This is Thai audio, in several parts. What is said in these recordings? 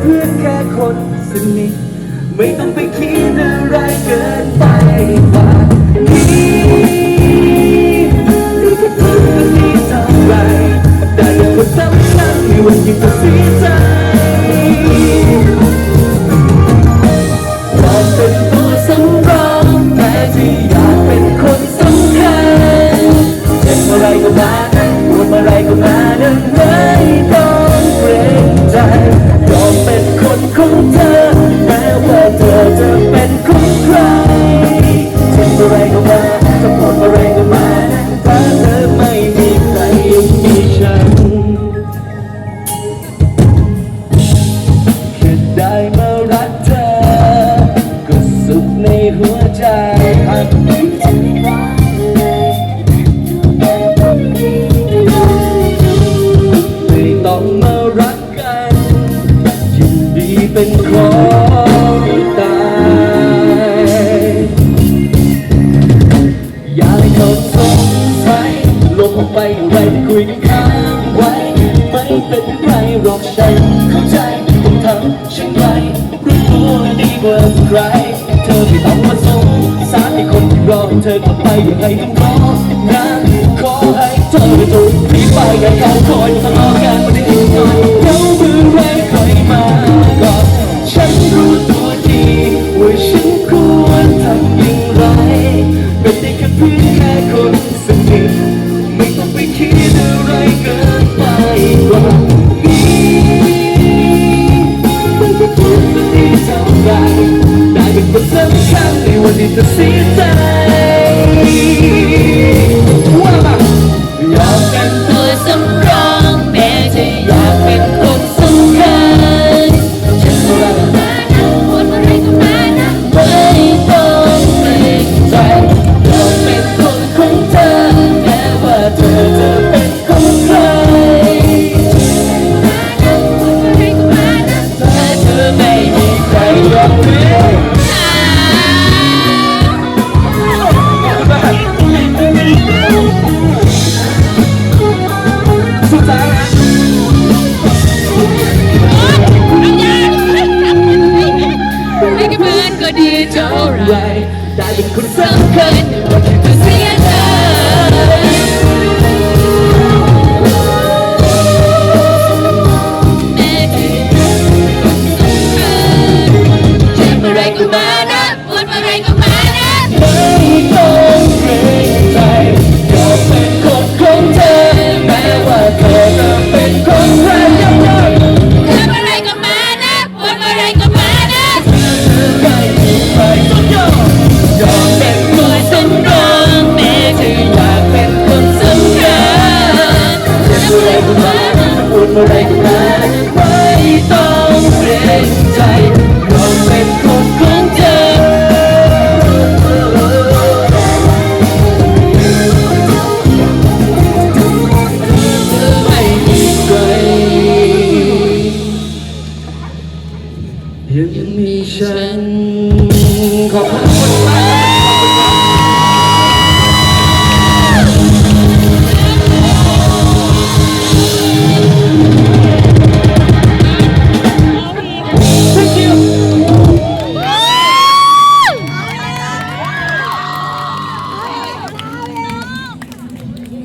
เพื่อนแค่คนสนิทไม่ต้องไปคิดอะไรเกินไปกว่านี้รู้แค่เพื่อนคนนี้เท่าไหรได้เป็นคนสำคัญในวันที่ต้องเสียใจอยากเป็นตัวสำรองแต่ที่อยากเป็นคนสำคัญเจ็บอะไรก็มาปวดอะไรก็มานั้นไม่ต้อง เป็นของตายอย่าให้เขาสงสัยลบออกไปอะไรที่คุยกันค้างไว้ ไม่เป็นไรหรอกฉันเข้าใจต้องทำเช่นไรรู้ตัวดีกว่าใคร เธอไม่ต้องมาสงสารให้คนที่รอให้เธอกลับไปยังไงต้องรอนะขอให้เธอได้ถูกรีบไปอย่าเขาคอยทะเลาะ ทำอย่างไรเป็นได้แค่เพียงแค่คนสนิทไม่ต้องไปคิดอะไรเกินไปกว่านี้ไม่ต้องพูดว่าดีเท่าไหรได้เป็นคนสำคัญในวันที่เธอเสีย ไม่กี่เพื่อนก็ดีเท่าไรได้เป็นคนสำสำคัญว่าแค่เธอ ขอบคุณมาก Thank you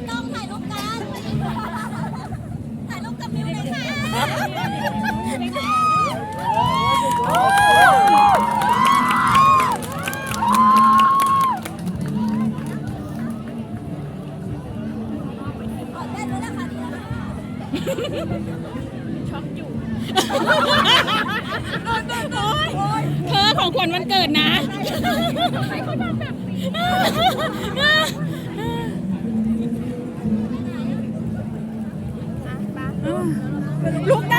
ต้องถ่ายรูปกันถ่ายรูปกับมิวเลยค่ะ นะคะเธอของขวัญวันเกิดนะลุกได้